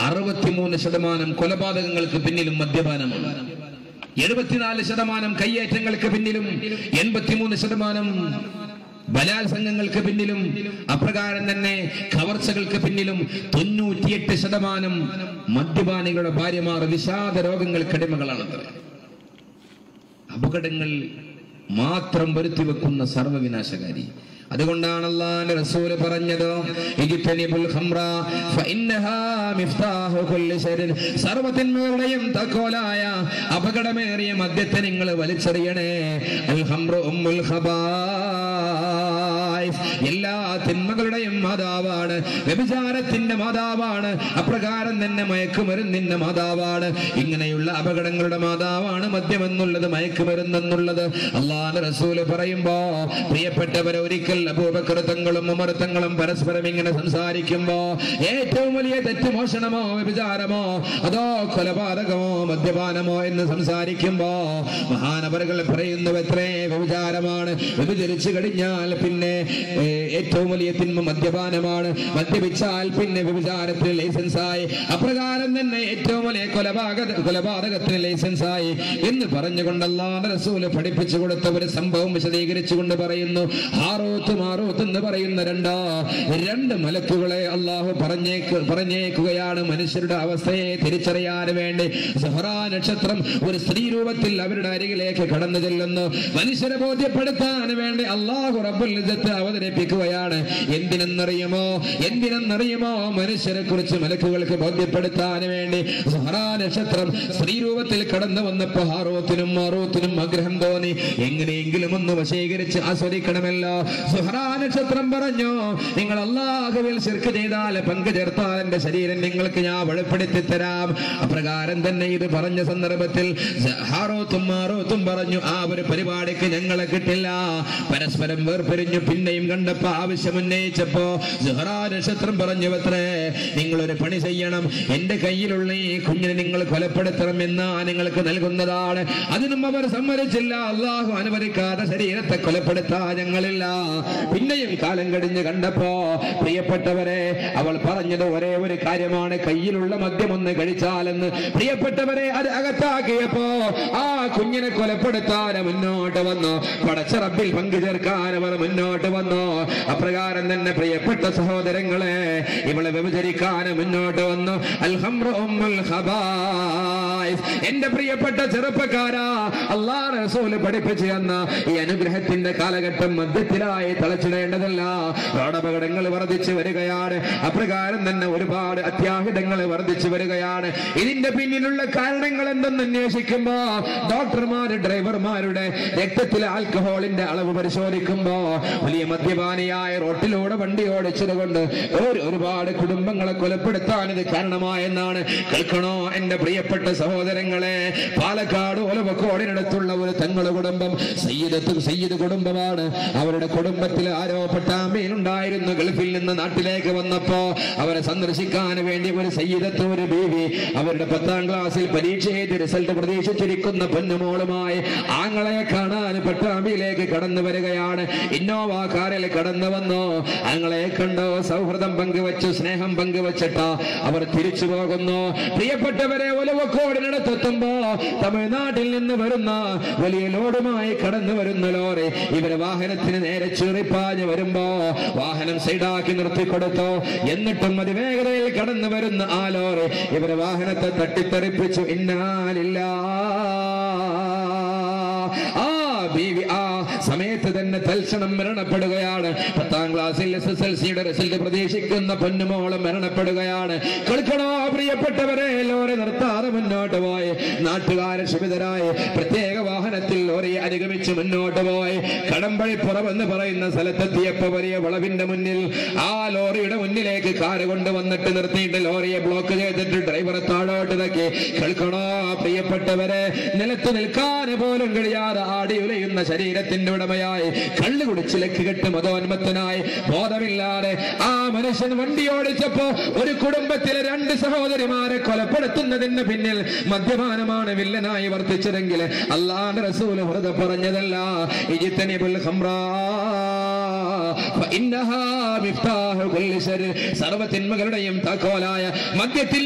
അറുപത്തിമൂന്ന് ശതമാനം കൊലപാതകങ്ങൾക്ക് പിന്നിലും മദ്യപാനമാണ് എഴുപത്തിനാല് ശതമാനം കയ്യേറ്റങ്ങൾക്ക് പിന്നിലും എൺപത്തിമൂന്ന് ശതമാനം ബലാത്സംഗങ്ങൾക്ക് പിന്നിലും അപ്രകാരം തന്നെ കവർച്ചകൾക്ക് പിന്നിലും തൊണ്ണൂറ്റിയെട്ട് ശതമാനം മദ്യപാനികളുടെ ഭാര്യമാർ വിഷാദ രോഗങ്ങൾക്കടിമകളാണത് അപകടങ്ങൾ മാത്രം വരുത്തി വെക്കുന്ന സർവവിനാശകാരി അതുകൊണ്ടാണ് അള്ളാന്റെ റസൂൽ പറഞ്ഞത് സർവതിന്മകളുടെയും തക്കോലായ അപകടമേറിയ മദ്യത്തെ നിങ്ങൾ വലിച്ചെറിയണേ. അൽ ഖംറു ഉമ്മുൽ ഖബായിസ് എല്ലാ തിന്മകളുടെയും മാതാവാണ്. വ്യഭിചാരത്തിന്റെ മാതാവാണ്. അപ്രകാരം തന്നെ മയക്കുമരുന്നിന്റെ മാതാവാണ്. ഇങ്ങനെയുള്ള അപകടങ്ങളുടെ മാതാവാണ് മദ്യമെന്നുള്ളത് മയക്കുമരുന്നെന്നുള്ളത്. അള്ളാഹ് റസൂൽ പറയുമ്പോ പ്രിയപ്പെട്ടവരെ ഒരിക്കൽ അപൂപകൃതങ്ങളും അമൃതങ്ങളും പരസ്പരം ഇങ്ങനെ സംസാരിക്കുമ്പോ ഏറ്റവും വലിയ തെറ്റ് മോഷണമോ വ്യഭിചാരമോ അതോ കൊലപാതകമോ മദ്യപാനമോ എന്ന് സംസാരിക്കുമ്പോ മഹാനവറുകൾ പറയുന്നു എത്രേ വ്യഭിചാരമാണ്. വ്യഭിചരിച്ചു കഴിഞ്ഞാൽ പിന്നെ ഏറ്റവും വലിയ തിന്മ മദ്യപാനമാണ്. മദ്യപിച്ചാൽ പിന്നെ വ്യഭിചാരത്തിന് ലൈസൻസ് ആയി അപ്രകാരം തന്നെ ഏറ്റവും വലിയ കൊലപാതക കൊലപാതകത്തിന് ലൈസൻസ് ആയി എന്ന് പറഞ്ഞുകൊണ്ട് അല്ലാഹ് റസൂൽ പഠിപ്പിച്ചു കൊടുത്ത ഒരു സംഭവം വിശദീകരിച്ചുകൊണ്ട് പറയുന്നു. ഹാറോത്ത് മാറോത്ത് എന്ന് പറയുന്ന രണ്ടോ രണ്ട് മലക്കുകളെ അള്ളാഹു പറഞ്ഞേക്ക് പറഞ്ഞേക്കുകയാണ്. മനുഷ്യരുടെ അവസ്ഥയെ തിരിച്ചറിയാൻ വേണ്ടി സഹറാ നക്ഷത്രം ഒരു സ്ത്രീ രൂപത്തിൽ അവരുടെ അരികിലേക്ക് കടന്നു ചെല്ലുന്നു. മനുഷ്യരെ ബോധ്യപ്പെടുത്താൻ വേണ്ടി അള്ളാഹു റബ്ബുൽ അവതരിപ്പിക്കുകയാണ്. എന്തിനെന്നറിയുമോ? എന്തിനെന്നറിയുമോ? മനുഷ്യരെ കുറിച്ച് മലക്കുകൾക്ക് ബോധ്യപ്പെടുത്താൻ വേണ്ടി നക്ഷത്രം സ്ത്രീരൂപത്തിൽ കടന്നു വന്നപ്പോ ഹാറോത്തിനും മാറോത്തിനും ആഗ്രഹം തോന്നി. എങ്ങനെയെങ്കിലും ഒന്ന് വശീകരിച്ച് ആസ്വദിക്കണമല്ലോ. സുഹറാ നക്ഷത്രം പറഞ്ഞു നിങ്ങൾ അള്ളാഹുവിൽ ശിർക്ക് ചെയ്താൽ പങ്കു ചേർത്താൽ എന്റെ ശരീരം നിങ്ങൾക്ക് ഞാൻ വെളിപ്പെടുത്തി തരാം. അപ്രകാരം തന്നെ ഇത് പറഞ്ഞ സന്ദർഭത്തിൽ ഹാറോത്തും മാറോത്തും പറഞ്ഞു ആ ഒരു പരിപാടിക്ക് ഞങ്ങളെ കിട്ടില്ല. പരസ്പരം വേർപിരിഞ്ഞു പിന്നെയും കണ്ടപ്പോ ആവശ്യം ഉന്നയിച്ചപ്പോ നക്ഷത്രം പറഞ്ഞു അത്രേ നിങ്ങളൊരു പണി ചെയ്യണം. എന്റെ കയ്യിലുള്ള ഈ കുഞ്ഞിനെ നിങ്ങൾ കൊലപ്പെടുത്തണം എന്നാ നിങ്ങൾക്ക് നൽകുന്നതാണ്. അതിനും അവർ സമ്മതിച്ചില്ല. അള്ളാഹു അനുവദിക്കാതെ ശരീരത്തെ കൊലപ്പെടുത്താൻ ഞങ്ങളില്ല. പിന്നെയും കാലം കഴിഞ്ഞ് കണ്ടപ്പോ പ്രിയപ്പെട്ടവരെ അവൾ പറഞ്ഞത് ഒരേ ഒരു കാര്യമാണ്. കയ്യിലുള്ള മദ്യം ഒന്ന് കഴിച്ചാലെന്ന്. പ്രിയപ്പെട്ടവരെ അത് അകത്താക്കിയപ്പോ ആ കുഞ്ഞിനെ കൊലപ്പെടുത്താൻ മുന്നോട്ട് വന്നു. പടച്ച റബ്ബിൽ പങ്കു ചേർക്കാൻ അവർ മുന്നോട്ട് വന്നു അപ്രകാരം തന്നെ പ്രിയപ്പെട്ട സഹോദരങ്ങളെ ഇവളെ വ്യഭിചരിക്കാൻ മുന്നോട്ട് വന്നു. എന്റെ പ്രിയപ്പെട്ട ചെറുപ്പക്കാരാ അള്ളാഹ് റസൂൽ പഠിപ്പിച്ചു തന്ന ഈ അനുഗ്രഹത്തിന്റെ കാലഘട്ടം മധ്യത്തിലായി തളച്ചിടേണ്ടതല്ല. റോഡപകടങ്ങൾ വർദ്ധിച്ചു വരികയാണ്. അപ്രകാരം തന്നെ ഒരുപാട് അത്യാഹിതങ്ങൾ വർദ്ധിച്ചു വരികയാണ്. ഇതിന്റെ പിന്നിലുള്ള കാരണങ്ങൾ എന്തെന്ന് അന്വേഷിക്കുമ്പോ ഡോക്ടർമാര് ഡ്രൈവർമാരുടെ രക്തത്തിലെ ആൽക്കഹോളിന്റെ അളവ് പരിശോധിക്കുമ്പോ വലിയ മദ്യപാനിയായ റോട്ടിലൂടെ വണ്ടി ഓടിച്ചത് കൊണ്ട് ഒരു- ഒരുപാട് കുടുംബങ്ങളെ കൊലപ്പെടുത്താൻ ഇത് കാരണമായെന്നാണ് കേൾക്കണോ എന്റെ പ്രിയപ്പെട്ട സഹോദരങ്ങളെ? പാലക്കാട് ഒലവക്കോടിനടുത്തുള്ള ഒരു തങ്ങൾ കുടുംബം സയ്യിദത്തും സയ്യിദ് കുടുംബമാണ്. അവരുടെ കുടുംബത്തിൽ ആരോ പട്ടാമ്പയിലുണ്ടായിരുന്നു ഗൾഫിൽ നിന്ന് നാട്ടിലേക്ക് വന്നപ്പോ അവരെ സന്ദർശിക്കാൻ വേണ്ടി ഒരു സയ്യിദത്ത് ഒരു ബീവി അവരുടെ പത്താം ക്ലാസ്സിൽ പരീക്ഷ എഴുതി റിസൾട്ട് പ്രതീക്ഷിച്ചിരിക്കുന്ന പൊന്നുമോളുമായി ആങ്ങളെ കാണാൻ പട്ടാമ്പിയിലേക്ക് കടന്നു വരികയാണ്. ഇന്നോവ കാറിൽ കടന്നു വന്നു. ഞങ്ങളെ കണ്ടോ സൗഹൃദം പങ്കുവച്ചു സ്നേഹം പങ്കുവച്ചിട്ട് അവർ തിരിച്ചു പോകുന്നു. പ്രിയപ്പെട്ടവരെ ഒലവക്കോടിനടുത്തെത്തുമ്പോ തമിഴ്നാട്ടിൽ നിന്ന് വരുന്ന വലിയ ലോഡുമായി കടന്നു വരുന്ന ലോറി ഇവർ വാഹനത്തിന് നേരെ ചീറിപ്പാഞ്ഞ് വരുമ്പോ വാഹനം സൈഡാക്കി നിർത്തിക്കൊടുത്തു. എന്നിട്ടും അതിവേഗതയിൽ കടന്നു വരുന്ന ആ ലോറി ഇവർ വാഹനത്തെ തട്ടിത്തെറിപ്പിച്ചു. ഇന്നാലില്ല. ആ ബീവി ആ സമയത്ത് തന്നെ തൽക്ഷണം മരണപ്പെടുകയാണ്. പത്താം ക്ലാസ്സിൽ എസ് എസ് എൽ സിയുടെ റിസൾട്ട് പ്രതീക്ഷിക്കുന്ന പൊന്നുമോളം മരണപ്പെടുകയാണ്. കളിക്കണോ പ്രിയപ്പെട്ടവരെ? ലോറി നിർത്താതെ മുന്നോട്ട് പോയി. നാട്ടുകാരെ ക്ഷമിതരായി പ്രത്യേക വാഹനത്തിൽ ലോറി അനുഗമിച്ച് മുന്നോട്ട് പോയി. കടമ്പഴിപ്പുറം എന്ന് പറയുന്ന സ്ഥലത്തെത്തിയപ്പോ വലിയ വളവിന്റെ മുന്നിൽ ആ ലോറിയുടെ മുന്നിലേക്ക് കാറ് കൊണ്ടുവന്നിട്ട് നിർത്തിയിട്ട് ലോറിയെ ബ്ലോക്ക് ചെയ്തിട്ട് ഡ്രൈവറെ താഴോട്ട് ഇതാക്കി കേൾക്കണോ പ്രിയപ്പെട്ടവരെ? നിലത്ത് നിൽക്കാൻ പോലും കഴിയാതെ ആടി ഉലയുന്ന ശരീരത്തിന്റെ ഉടമയായി കള്ളു കുടിച്ച് ലക്കുകെട്ട് മതോന്മത്തനായി. ബോധമില്ലാതെ ആ മനുഷ്യൻ വണ്ടി ഓടിച്ചപ്പോ ഒരു കുടുംബത്തിലെ രണ്ട് സഹോദരിമാരെ കൊലപ്പെടുത്തുന്നതിന് പിന്നിൽ മദ്യപാനമാണ് വില്ലനായി വർത്തിച്ചതെങ്കിൽ അള്ളാന്റെ റസൂൽ വെറുതെ പറഞ്ഞതല്ല ഇജിത്തനിബുൽ കുല്ലി ശർ തിന്മകളുടെയും താക്കോലായ മദ്യത്തിൽ